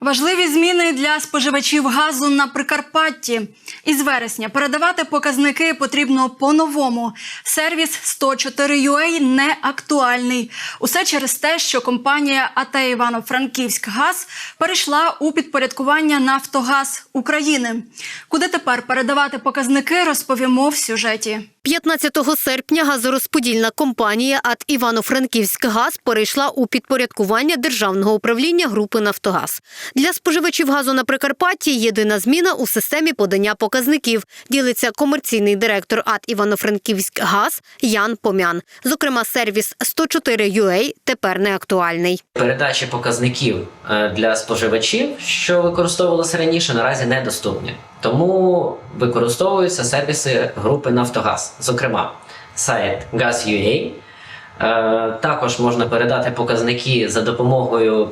Важливі зміни для споживачів газу на Прикарпатті. Із вересня передавати показники потрібно по-новому. Сервіс 104UA не актуальний. Усе через те, що компанія АТ Івано-Франківськ-Газ перейшла у підпорядкування Нафтогаз України. Куди тепер передавати показники, розповімо в сюжеті. 15 серпня газорозподільна компанія АТ Івано-Франківськгаз перейшла у підпорядкування Державного управління групи «Нафтогаз». Для споживачів газу на Прикарпатті єдина зміна у системі подання показників, ділиться комерційний директор АТ Івано-Франківськгаз Ян Помян. Зокрема, сервіс 104UA тепер не актуальний. Передачі показників е, для споживачів, що використовувалося раніше, наразі недоступні. Тому використовуються сервіси групи Нафтогаз, зокрема, сайт Gas.ua. Е, Також можна передати показники за допомогою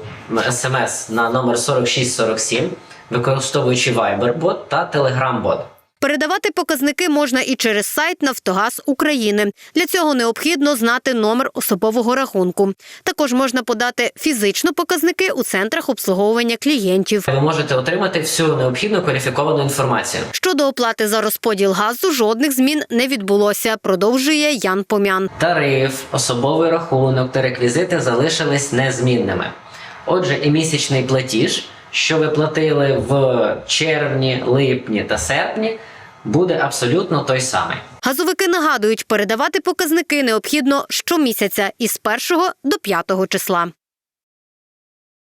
смс на номер 4647, використовуючи Viber-бот та Telegram-бот. Передавати показники можна і через сайт Нафтогаз України. Для цього необхідно знати номер особового рахунку. Також можна подати фізично показники у центрах обслуговування клієнтів. Ви можете отримати всю необхідну кваліфіковану інформацію. Щодо оплати за розподіл газу, жодних змін не відбулося. Продовжує Ян Помян. Тариф, особовий рахунок та реквізити залишились незмінними. Отже, і місячний платіж, що ви платили в червні, липні та серпні, буде абсолютно той самий. Газовики нагадують, передавати показники необхідно щомісяця із 1 до 5 числа.